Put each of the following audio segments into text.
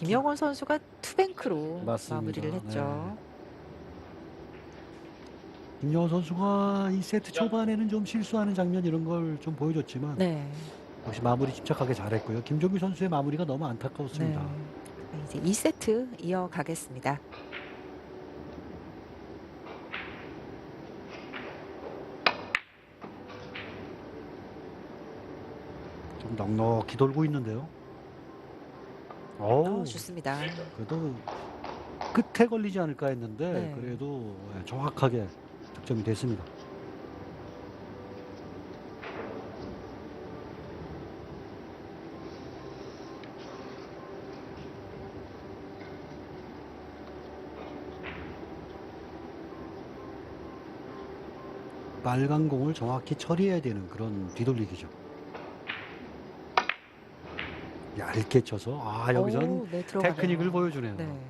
김영원 선수가 투뱅크로 맞습니다. 마무리를 했죠. 김영호 선수가 이 세트 초반에는 좀 실수하는 장면 이런 걸 좀 보여줬지만 네. 역시 마무리 침착하게 잘했고요. 김종규 선수의 마무리가 너무 네. 안타까웠습니다. 네, 이제 2세트 이어가겠습니다. 좀 넉넉히 돌고 있는데요. 어, 어우, 좋습니다. 그래도 끝에 걸리지 않을까 했는데 네. 그래도 예, 정확하게 득점이 됐습니다. 빨간 공을 정확히 처리해야 되는 그런 뒤돌리기죠. 얇게 쳐서 아 여기선 오, 네, 들어가네요. 테크닉을 보여주네요. 네.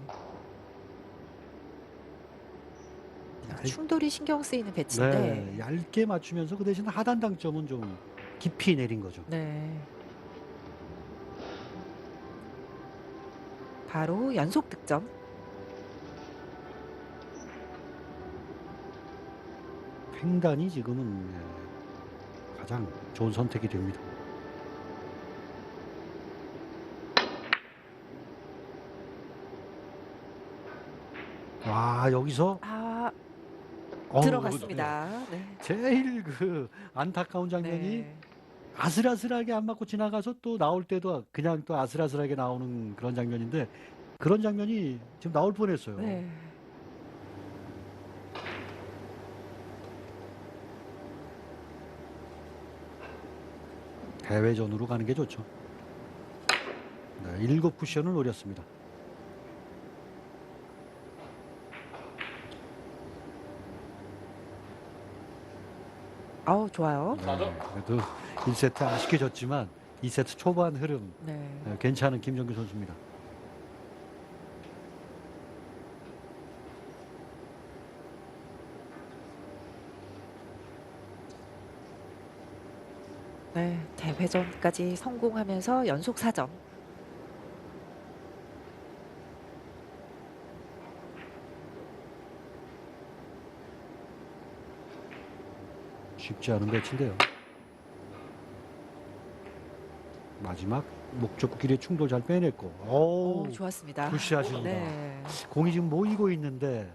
얇- 충돌이 신경 쓰이는 배치인데. 네, 얇게 맞추면서 그 대신 하단 당점은 좀 깊이 내린 거죠. 네. 바로 연속 득점. 횡단이 지금은 예, 가장 좋은 선택이 됩니다. 와 여기서 아, 어우, 들어갔습니다. 네. 네. 제일 그 안타까운 장면이 네. 아슬아슬하게 안 맞고 지나가서 또 나올 때도 그냥 또 아슬아슬하게 나오는 그런 장면인데 그런 장면이 지금 나올 뻔했어요. 네. 대회전으로 가는 게 좋죠. 네, 일곱 쿠션을 노렸습니다. 아우, 좋아요. 네, 그래도 1세트 아쉽게 졌지만 2세트 초반 흐름 네. 네, 괜찮은 김정규 선수입니다. 네. 대회전까지 성공하면서 연속 4점. 쉽지 않은 배치인데요. 마지막 목적길의 충돌 잘 빼냈고 오, 오, 좋았습니다. 굿샷입니다. 네. 공이 지금 모이고 있는데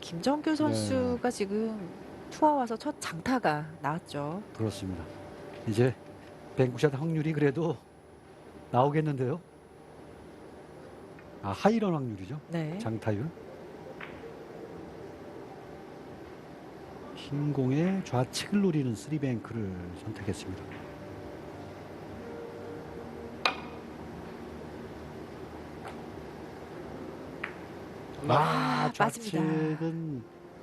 김정규 선수가 지금 투어 와서 첫 장타가 나왔죠. 그렇습니다. 이제 뱅크샷 확률이 그래도 나오겠는데요. 아 하이런 확률이죠. 네. 장타율. 흰 공의 좌측을 노리는 쓰리뱅크를 선택했습니다. 아, 맞습니다. 좌측은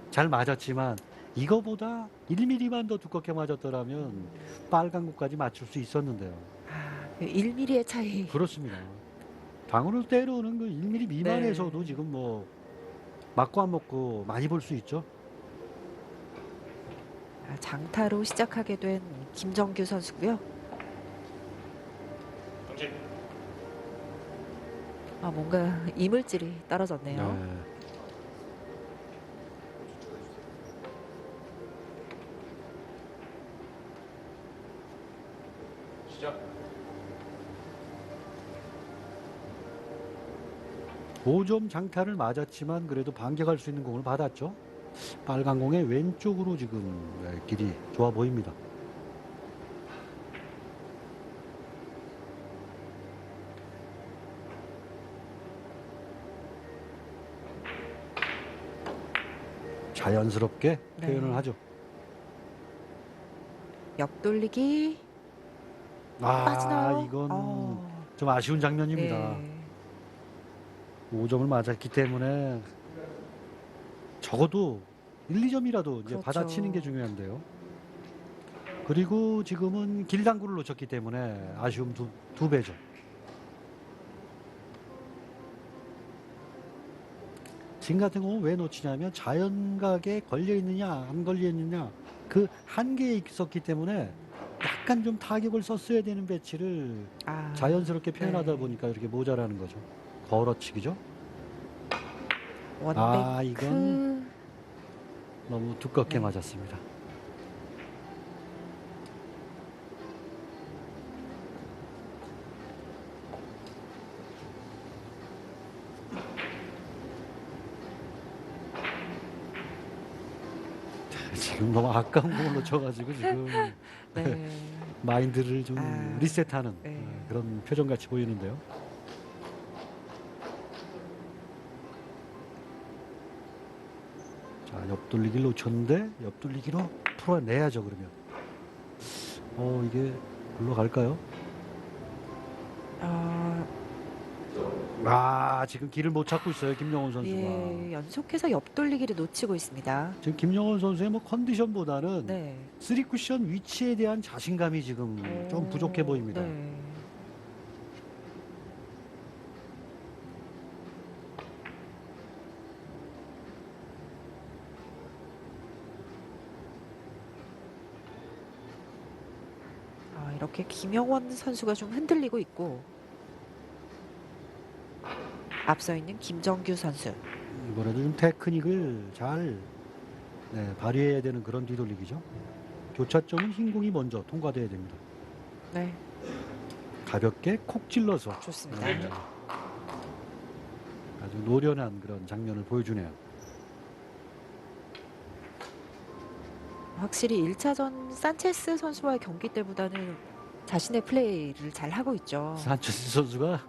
잘 맞았지만 이거보다 1mm만 더 두껍게 맞았더라면 빨간 곳까지 맞출 수 있었는데요. 아, 그 1mm의 차이. 그렇습니다. 방으로 때려오는 그 1mm 미만에서도 네. 지금 뭐 맞고 안 먹고 많이 볼 수 있죠. 아, 장타로 시작하게 된 김정규 선수고요. 아, 뭔가 이물질이 떨어졌네요. 네. 시작. 5점 장타를 맞았지만 그래도 반격할 수 있는 공을 받았죠. 빨간 공의 왼쪽으로 지금 네, 길이 좋아 보입니다. 자연스럽게 네. 표현을 하죠. 옆돌리기 아, 빠지나요? 이건 어, 좀 아쉬운 장면입니다. 네. 5점을 맞았기 때문에 적어도 1, 2점이라도 이제 그렇죠. 받아치는 게 중요한데요. 그리고 지금은 길당구를 놓쳤기 때문에 아쉬움 두, 두 배죠. 지금 같은 경우는 왜 놓치냐면 자연각에 걸려 있느냐 안 걸려 있느냐 그 한계에 있었기 때문에 약간 좀 타격을 썼어야 되는 배치를 아, 자연스럽게 표현하다 네. 보니까 이렇게 모자라는 거죠. 걸어치기죠. 원뱅크. 아, 이건 너무 두껍게 네. 맞았습니다. 자, 지금 너무 아까운 공을 놓쳐가지고 지금 네. 마인드를 좀 아, 리셋하는 네. 어, 그런 표정 같이 보이는데요. 옆돌리기를 놓쳤는데 옆돌리기로 풀어내야죠 그러면. 어 이게 굴러갈까요? 아, 아 지금 길을 못 찾고 있어요 김영훈 선수가. 예, 연속해서 옆돌리기를 놓치고 있습니다. 지금 김영훈 선수의 뭐 컨디션보다는 네. 쓰리 쿠션 위치에 대한 자신감이 지금 좀 오, 부족해 보입니다. 네. 아, 이렇게 김영원 선수가 좀 흔들리고 있고 앞서 있는 김정규 선수. 이번에도 좀 테크닉을 잘 네, 발휘해야 되는 그런 뒤돌리기죠. 교차점은 흰 공이 먼저 통과돼야 됩니다. 네, 가볍게 콕 찔러서 좋습니다. 네. 아주 노련한 그런 장면을 보여주네요. 확실히 1차전 산체스 선수와의 경기 때보다는 자신의 플레이를 잘 하고 있죠. 산체스 선수가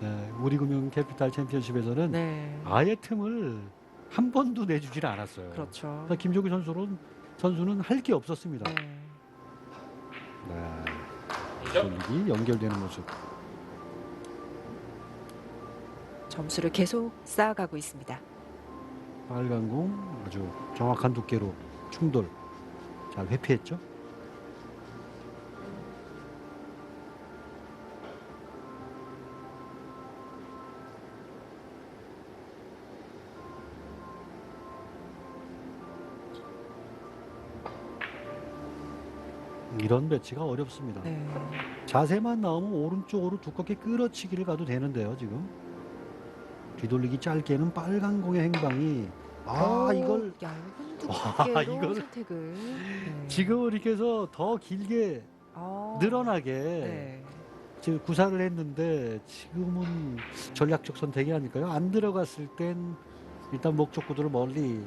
네, 우리금융 캐피탈 챔피언십에서는 네, 아예 틈을 한 번도 내주질 않았어요. 그렇죠. 그러니까 김종규 선수는 선수는 할 게 없었습니다. 네. 네. 돌리기 연결되는 모습. 점수를 계속 쌓아가고 있습니다. 빨간 공 아주 정확한 두께로 충돌 잘 회피했죠. 이런 배치가 어렵습니다. 네. 자세만 나오면 오른쪽으로 두껍게 끌어치기를 가도 되는데요, 지금. 뒤돌리기 짧게는 빨간 공의 행방이 아, 오, 이걸 얇은 와, 두께로 이걸 선택을 네. 지금 이렇게 해서 더 길게 아, 늘어나게 네. 지금 구사를 했는데 지금은 전략적 선택이 아닐까요? 안 들어갔을 땐 일단 목적 구도를 멀리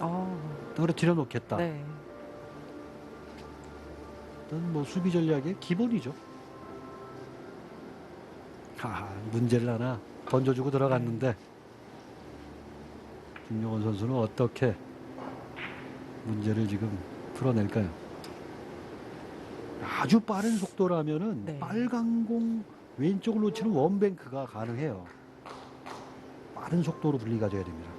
아, 떨어뜨려 놓겠다. 네. 일단 뭐 수비 전략의 기본이죠. 아, 문제를 하나 던져주고 들어갔는데 김용원 선수는 어떻게 문제를 지금 풀어낼까요? 아주 빠른 속도라면은 네. 빨간 공 왼쪽을 놓치는 원뱅크가 가능해요. 빠른 속도로 분리가 돼야 됩니다.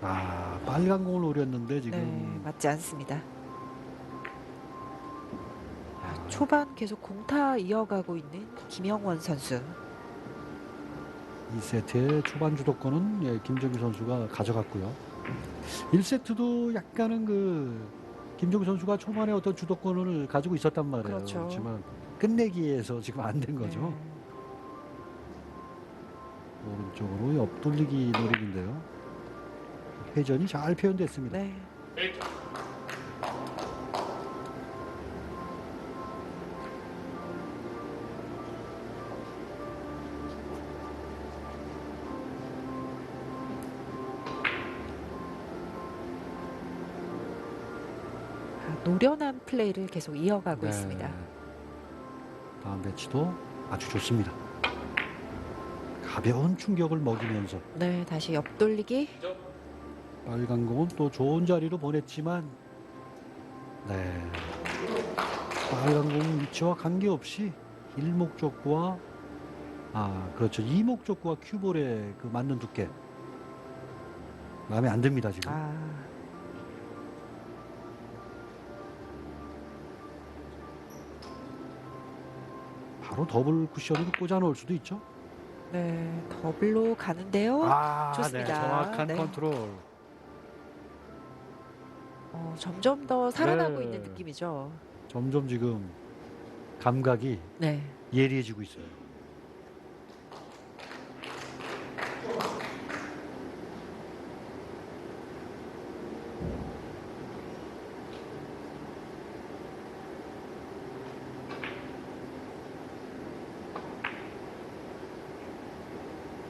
아, 빨간 공을 노렸는데 지금 네, 맞지 않습니다. 아, 초반 계속 공타 이어가고 있는 김영원 선수. 2세트의 초반 주도권은 예, 김정규 선수가 가져갔고요. 1세트도 약간은 그 김정규 선수가 초반에 어떤 주도권을 가지고 있었단 말이에요. 그렇죠. 그렇지만 끝내기에서 지금 안 된 거죠. 네. 오른쪽으로 옆돌리기 노림인데요. 회전이 잘 표현됐습니다. 네. 아, 노련한 플레이를 계속 이어가고 네. 있습니다. 다음 배치도 아주 좋습니다. 가벼운 충격을 먹이면서 네, 다시 옆돌리기. 빨간 공은 또 좋은 자리로 보냈지만 네. 빨간 공 위치와 관계없이 일목적구와 아 그렇죠. 이목적구와 큐볼의 그 맞는 두께. 마음에 안 듭니다 지금. 아, 바로 더블 쿠션으로 꽂아 놓을 수도 있죠. 네, 더블로 가는데요. 아 좋습니다. 네, 정확한 네. 컨트롤 어, 점점 더 살아나고 네. 있는 느낌이죠. 점점 지금 감각이 네. 예리해지고 있어요.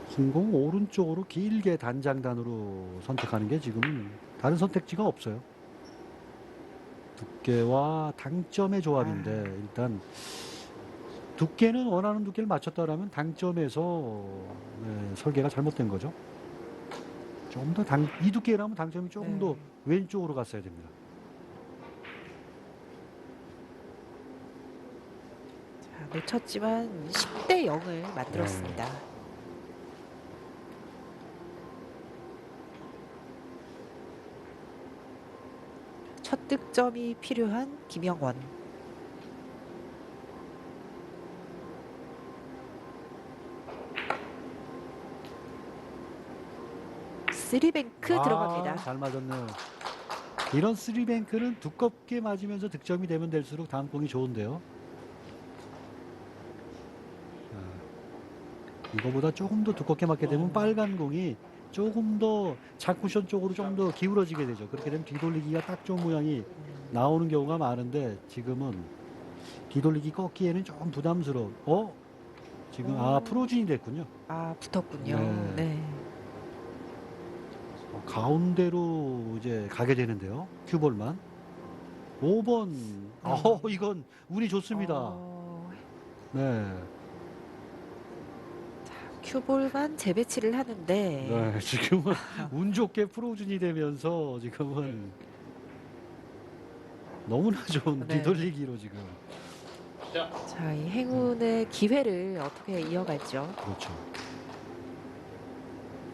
흰공 오른쪽으로 길게 단장단으로 선택하는 게 지금은 다른 선택지가 없어요. 두께와 당점의 조합인데 아. 일단 두께는 원하는 두께를 맞췄다라면 당점에서 네, 설계가 잘못된 거죠. 좀더당이 두께라면 당점이 조금 네. 더 왼쪽으로 갔어야 됩니다. 자, 놓쳤지만 10대 0을 만들었습니다. 첫 득점이 필요한 김영원. 쓰리뱅크 아, 들어갑니다. 잘 맞았네요. 이런 쓰리뱅크는 두껍게 맞으면서 득점이 되면 될수록 다음 공이 좋은데요. 자, 이거보다 조금 더 두껍게 맞게 되면 빨간 공이 조금 더 자쿠션 쪽으로 좀 더 기울어지게 되죠. 그렇게 되면 뒤돌리기가 딱 좋은 모양이 나오는 경우가 많은데 지금은 뒤돌리기 꺾기에는 좀 부담스러워. 어? 지금 아 어. 프로진이 됐군요. 아 붙었군요. 네. 네. 어, 가운데로 이제 가게 되는데요. 큐볼만. 5번. 어, 이건 운이 좋습니다. 어, 네. 큐볼만 재배치를 하는데 네. 지금은 운 좋게 프로즌이 되면서 지금은 너무나 좋은 네. 뒤돌리기로 지금. 자, 이 행운의 기회를 어떻게 이어갈죠? 그렇죠.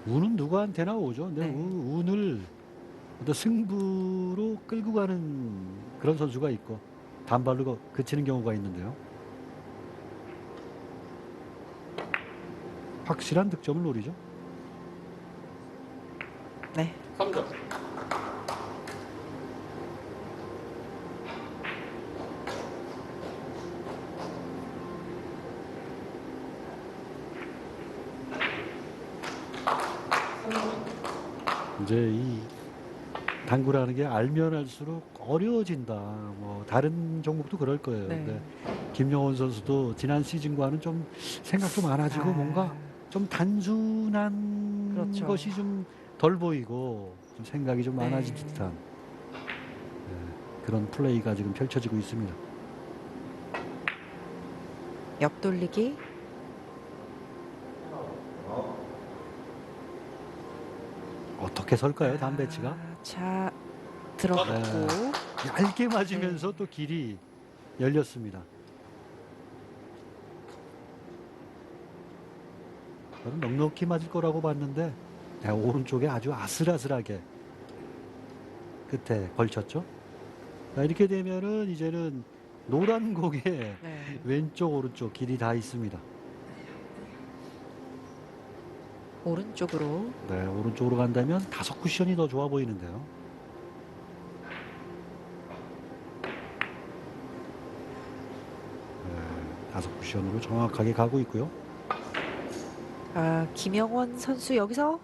운은 누구한테나 오죠. 근데 네. 우- 운을 어떤 승부로 끌고 가는 그런 선수가 있고 단발로 거- 그치는 경우가 있는데요. 확실한 득점을 노리죠. 네. 3점. 이제 이 당구라는 게 알면 알수록 어려워진다. 뭐 다른 종목도 그럴 거예요. 네. 근데 김영원 선수도 지난 시즌과는 좀 생각도 많아지고 아, 뭔가 좀 단순한 그렇죠. 것이 좀 덜 보이고 좀 생각이 좀 네. 많아진 듯한 네, 그런 플레이가 지금 펼쳐지고 있습니다. 옆돌리기. 어떻게 설까요, 담 배치가? 아, 자, 들어갔고. 네. 얇게 맞으면서 네. 또 길이 열렸습니다. 저는 넉넉히 맞을 거라고 봤는데 네, 오른쪽에 아주 아슬아슬하게 끝에 걸쳤죠. 자, 이렇게 되면은 이제는 노란 공에 네. 왼쪽 오른쪽 길이 다 있습니다. 오른쪽으로. 네, 오른쪽으로 간다면 다섯 쿠션이 더 좋아 보이는데요. 네, 다섯 쿠션으로 정확하게 가고 있고요. 아, 김영원 선수 여기서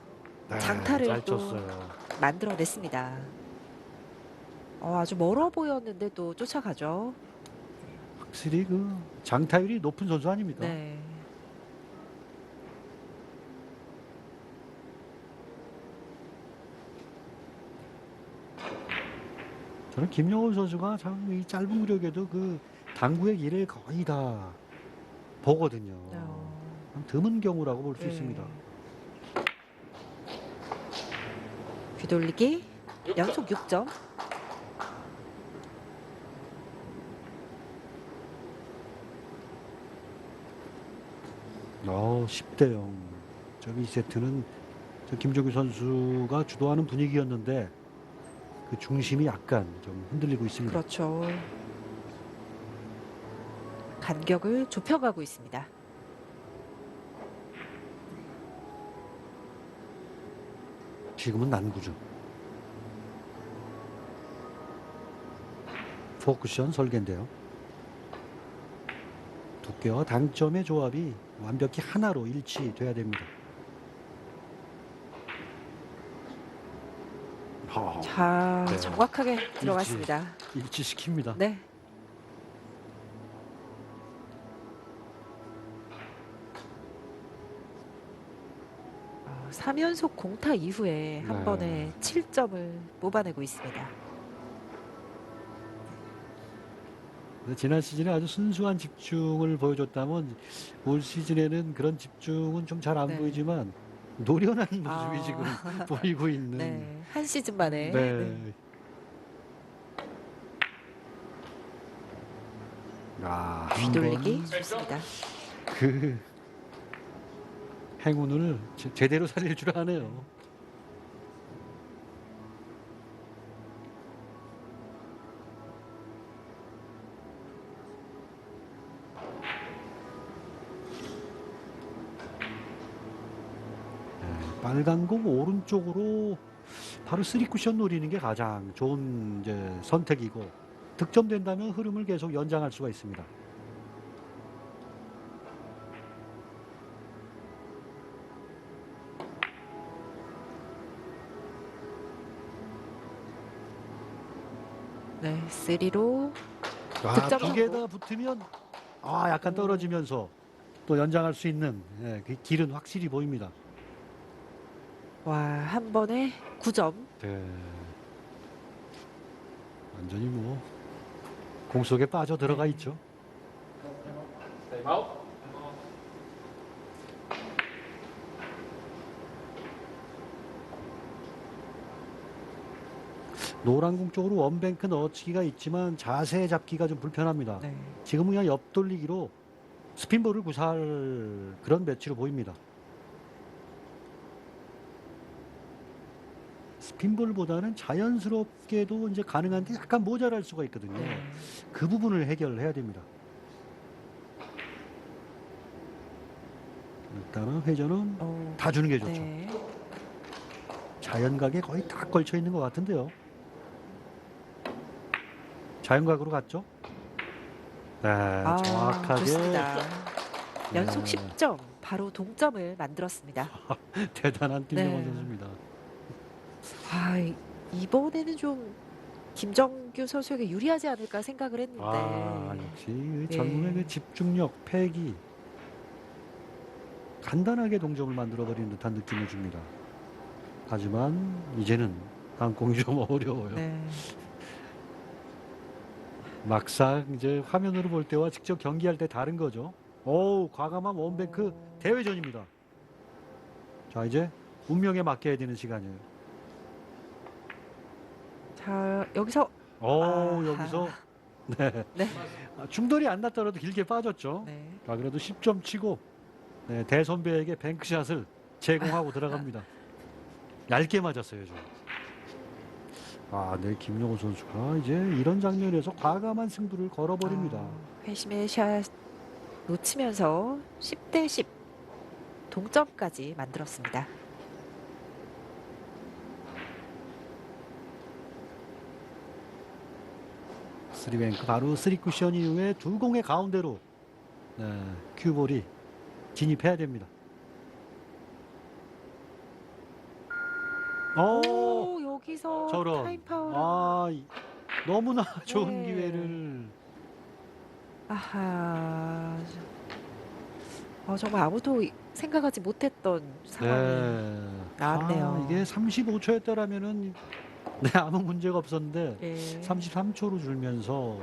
네, 장타를 잘 또- 쳤어요. 만들어냈습니다. 어, 아주 멀어 보였는데 또 쫓아가죠. 확실히 그 장타율이 높은 선수 아닙니까? 네. 저는 김영훈 선수가 참 이 짧은 구력에도 그 당구의 길을 거의 다 보거든요. 어, 참 드문 경우라고 볼수 네. 있습니다. 뒤돌리기. 연속 6점. 어, 10대 0. 저기 이 세트는 저 김종규 선수가 주도하는 분위기였는데 그 중심이 약간 좀 흔들리고 있습니다. 그렇죠. 간격을 좁혀가고 있습니다. 지금은 난구죠. 포쿠션 설계인데요. 두께와 당점의 조합이 완벽히 하나로 일치돼야 됩니다. 아, 자, 네. 정확하게 들어갔습니다. 일치시킵니다. 네. 3연속 공타 이후에 한 네. 번에 7점을 뽑아내고 있습니다. 근데 지난 시즌에 아주 순수한 집중을 보여줬다면 올 시즌에는 그런 집중은 좀 잘 안 네. 보이지만 노련한 모습이 아. 지금 보이고 있는. 네. 한 시즌 만에. 네. 네. 아, 한 뒤돌리기 번 좋습니다. 그 행운을 제- 제대로 살릴 줄 아네요. 네, 빨간 공 오른쪽으로 바로 쓰리 쿠션 노리는 게 가장 좋은 선택이고 득점된다면 흐름을 계속 연장할 수가 있습니다. 네, 3로 아, 득점 두개 성공. 다 붙으면 아 약간 떨어지면서 또 연장할 수 있는 예, 그 길은 확실히 보입니다. 와, 한 번에 9점. 네. 완전히 뭐 공 속에 빠져 들어가 있죠. 노란 공 쪽으로 원뱅크 넣어치기가 있지만 자세 잡기가 좀 불편합니다. 네. 지금은 그냥 옆 돌리기로 스핀볼을 구사할 그런 매치로 보입니다. 스핀볼보다는 자연스럽게도 이제 가능한데 약간 모자랄 수가 있거든요. 네. 그 부분을 해결해야 됩니다. 일단은 회전은 어, 다 주는 게 좋죠. 네. 자연각에 거의 딱 걸쳐 있는 것 같은데요. 자연각으로 갔죠? 네, 아, 정확하게 좋습니다. 연속 네. 10점, 바로 동점을 만들었습니다. 대단한 김명원 네. 선수입니다. 아, 이- 이번에는 좀 김정규 선수에게 유리하지 않을까 생각을 했는데. 아, 역시 그 네. 젊음의 그 집중력, 패기 간단하게 동점을 만들어 버리는 듯한 느낌을 줍니다. 하지만 이제는 강공이 좀 어려워요. 네. 막상 이제 화면으로 볼 때와 직접 경기할 때 다른 거죠. 오, 과감한 원뱅크 어, 대회전입니다. 자, 이제 운명에 맡겨야 되는 시간이에요. 자, 여기서 오, 아하. 여기서 네. 네. 아, 중돌이 안 났더라도 길게 빠졌죠. 네. 자, 그래도 10점 치고 네, 대선배에게 뱅크샷을 제공하고 들어갑니다. 얇게 맞았어요, 좀. 아, 네, 김용호 선수가 이제 이런 장면에서 과감한 승부를 걸어버립니다. 아, 회심의 샷 놓치면서 10대 10 동점까지 만들었습니다. 쓰리뱅크 바로 쓰리 쿠션 이후에 두 공의 가운데로 네, 큐볼이 진입해야 됩니다. 오, 오, 여기서 저런. 타임 파울. 아, 이- 너무나 좋은 네. 기회를 아하. 어, 정말 아무도 생각하지 못했던 상황이 네. 나왔네요. 아, 이게 35초였더라면은 네, 아무 문제가 없었는데 예. 33초로 줄면서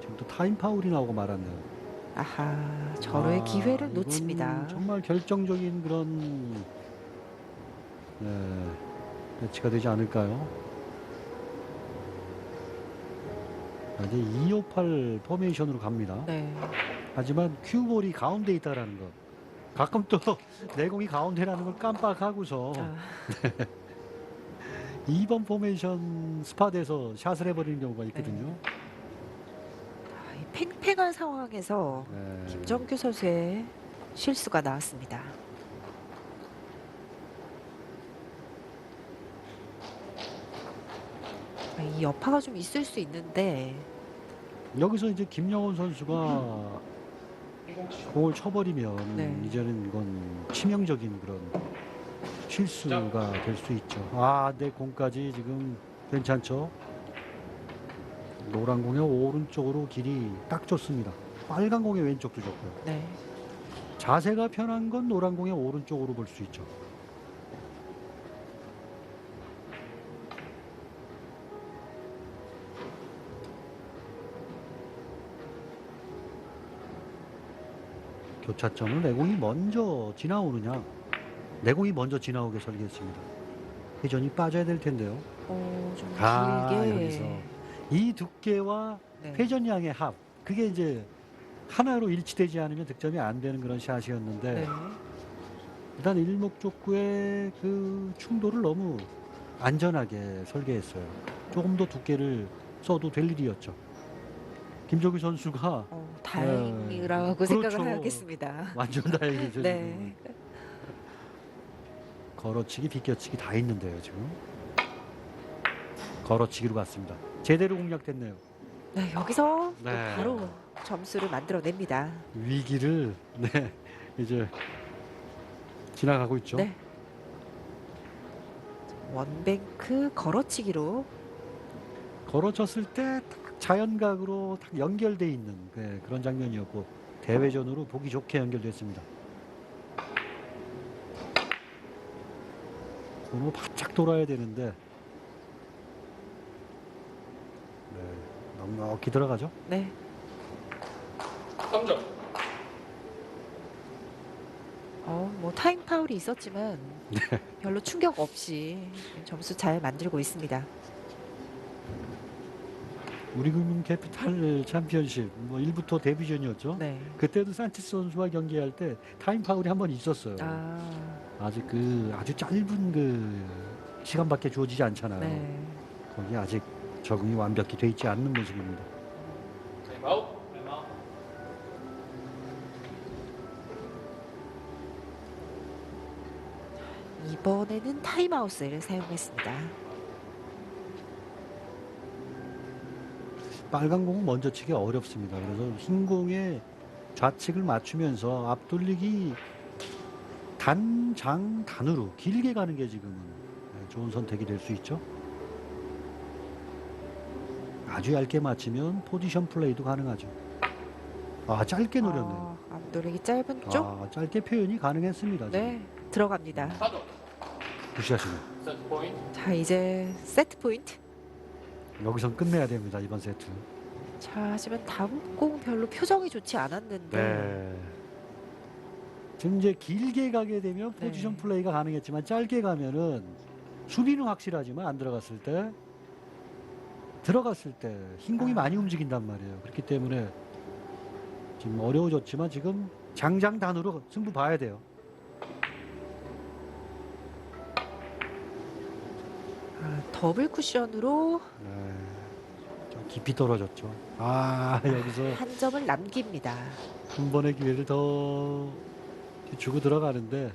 지금 또 타임 파울이 나오고 말았네요. 아하, 절호의 아, 기회를 이건 놓칩니다. 정말 결정적인 그런 네, 매치가 되지 않을까요? 자, 이제 258 포메이션으로 갑니다. 네. 하지만 큐볼이 가운데 있다라는 것. 가끔 또 내공이 가운데라는 걸 깜빡하고서 아, 2번 포메이션 스팟에서 샷을 해버리는 경우가 있거든요. 아, 이 팽팽한 상황에서 네. 김정규 선수의 실수가 나왔습니다. 이 여파가 좀 있을 수 있는데 여기서 이제 김영훈 선수가 공을 쳐버리면 네. 이제는 이건 치명적인 그런 실수가 될 수 있죠. 아, 내 공까지 지금 괜찮죠? 노란 공의 오른쪽으로 길이 딱 좋습니다. 빨간 공의 왼쪽도 좋고요. 네. 자세가 편한 건 노란 공의 오른쪽으로 볼 수 있죠. 교차점을 내공이 먼저 지나오느냐, 내공이 먼저 지나오게 설계했습니다. 회전이 빠져야 될 텐데요. 어, 좀 아, 길게. 여기서 이 두께와 네. 회전량의 합, 그게 이제 하나로 일치되지 않으면 득점이 안 되는 그런 샷이었는데 네. 일단 일목적구의 그 충돌을 너무 안전하게 설계했어요. 조금 더 두께를 써도 될 일이었죠. 김종규 선수가 어, 다행이라고 그렇죠. 생각을 하겠습니다. 완전 다행이죠. 네. 지금. 걸어치기, 비껴치기 다 있는데요, 지금. 걸어치기로 갔습니다. 제대로 공략됐네요. 네, 여기서 또 네. 바로 점수를 만들어냅니다. 위기를 네 이제 지나가고 있죠. 네. 원뱅크 걸어치기로 걸어졌을 때 딱 자연각으로 딱 연결돼 있는 네, 그런 장면이었고 대회전으로 보기 좋게 연결됐습니다. 코너 바짝 돌아야 되는데 네, 넉넉히 들어가죠. 네. 3점. 어, 뭐 타임 파울이 있었지만 네. 별로 충격 없이 점수 잘 만들고 있습니다. 우리금융 캐피탈 챔피언십 뭐 1부터 데뷔전이었죠. 네. 그때도 산체스 선수와 경기할 때 타임 파울이 한 번 있었어요. 아, 아직 그 아주 짧은 그 시간밖에 주어지지 않잖아요. 네. 거기 아직 적응이 완벽히 돼 있지 않는 모습입니다. 이번에는 타임아웃을 사용했습니다. 빨간 공은 먼저 치기 어렵습니다. 그래서 흰 공에 좌측을 맞추면서 앞돌리기 단, 장, 단으로 길게 가는 게 지금은 네, 좋은 선택이 될 수 있죠. 아주 얇게 맞추면 포지션 플레이도 가능하죠. 아, 짧게 노렸네요. 어, 앞돌리기 짧은 쪽. 아, 짧게 표현이 가능했습니다. 지금. 네. 들어갑니다. 4점. 굿샷이네요. 세트 포인트. 자, 이제 세트 포인트. 여기선 끝내야 됩니다 이번 세트. 자, 하지만 다음 공 별로 표정이 좋지 않았는데. 네. 지금 이제 길게 가게 되면 네. 포지션 플레이가 가능했지만 짧게 가면은 수비는 확실하지만 안 들어갔을 때 들어갔을 때 흰 공이 아. 많이 움직인단 말이에요. 그렇기 때문에 지금 어려워졌지만 지금 장장단으로 승부 봐야 돼요. 더블 쿠션으로 네. 좀 깊이 떨어졌죠. 아 여기서 한 점을 남깁니다. 한 번의 기회를 더 주고 들어가는데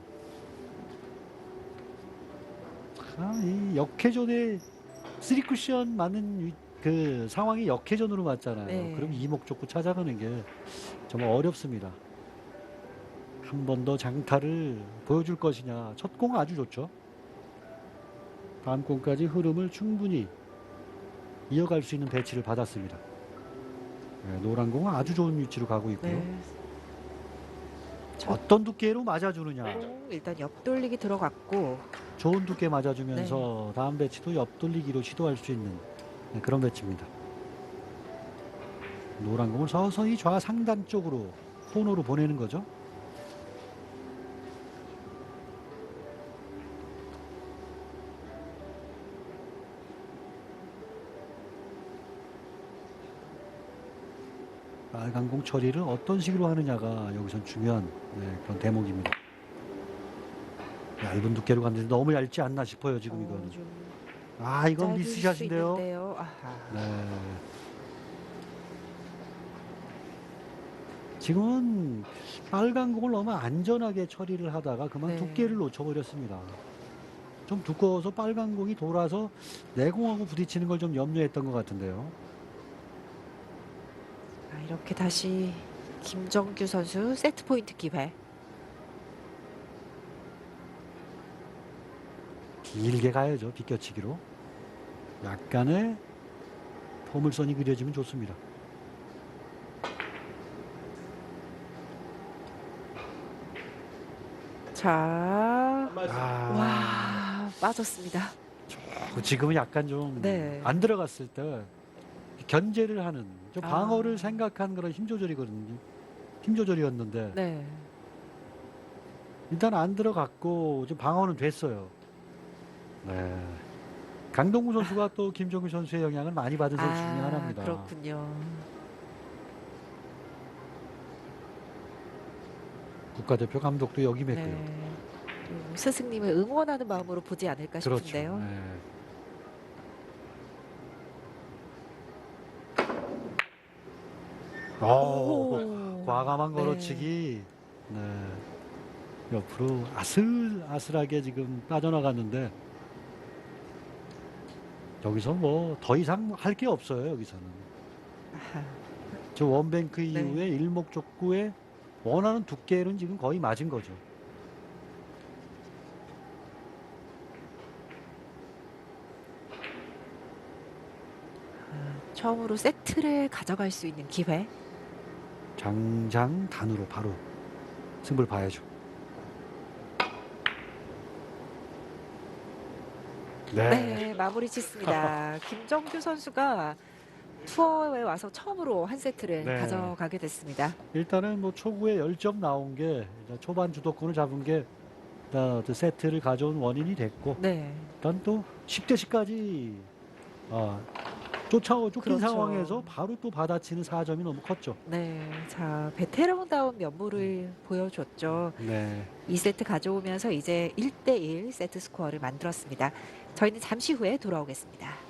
아, 이 역회전에 쓰리 쿠션 맞는 위- 그 상황이 역회전으로 맞잖아요. 네. 그럼 이목 좁고 찾아가는 게 정말 어렵습니다. 한 번 더 장타를 보여줄 것이냐. 첫 공 아주 좋죠. 다음 공까지 흐름을 충분히 이어갈 수 있는 배치를 받았습니다. 네, 노란 공은 아주 좋은 위치로 가고 있고요. 네. 어떤 두께로 맞아주느냐. 공 일단 옆돌리기 들어갔고 좋은 두께 맞아주면서 네. 다음 배치도 옆돌리기로 시도할 수 있는 네, 그런 배치입니다. 노란 공을 서서히 좌 상단 쪽으로 코너로 보내는 거죠. 빨간 공 처리를 어떤 식으로 하느냐가 여기선 중요한 네, 그런 대목입니다. 얇은 두께로 갔는데 너무 얇지 않나 싶어요 지금 어, 이거는. 좀 아 이건 짧을 수 미스샷인데요. 있는데요. 아하. 네. 지금은 빨간 공을 너무 안전하게 처리를 하다가 그만 네. 두께를 놓쳐버렸습니다. 좀 두꺼워서 빨간 공이 돌아서 내공하고 부딪히는 걸 좀 염려했던 것 같은데요. 자, 이렇게 다시 김정규 선수 세트 포인트 기회. 길게 가야죠. 비껴치기로. 약간의 포물선이 그려지면 좋습니다. 자, 아, 와 빠졌습니다. 그 지금은 약간 좀 안 네. 들어갔을 때 견제를 하는 좀 아. 방어를 생각한 그런 힘 조절이거든요. 힘 조절이었는데 네. 일단 안 들어갔고 좀 방어는 됐어요. 네. 강동구 선수가 또 김종규 선수의 영향을 많이 받은 선수 중에 하나입니다. 아, 그렇군요. 국가대표 감독도 맺고요. 네. 좀 스승님을 응원하는 마음으로 보지 않을까 그렇죠. 싶은데요. 네. 오, 오. 과감한 네. 걸어치기. 네. 옆으로 아슬아슬하게 지금 빠져나갔는데 여기서 뭐 더 이상 할 게 없어요. 여기서는. 저 원뱅크 네. 이후에 일목적구에 원하는 두께는 지금 거의 맞은 거죠. 처음으로 세트를 가져갈 수 있는 기회. 장장 단으로 바로 승부를 봐야죠. 네. 네, 마무리 짓습니다. 김정규 선수가 투어에 와서 처음으로 한 세트를 네. 가져가게 됐습니다. 일단은 뭐 초구에 10점 나온 게 일단 초반 주도권을 잡은 게 어, 그 세트를 가져온 원인이 됐고 네. 일단 또 10대 10까지 어, 쫓아 쫓긴 그렇죠. 상황에서 바로 또 받아치는 4점이 너무 컸죠. 네. 자, 베테랑다운 면모를 보여줬죠. 네. 2세트 가져오면서 이제 1대1 세트 스코어를 만들었습니다. 저희는 잠시 후에 돌아오겠습니다.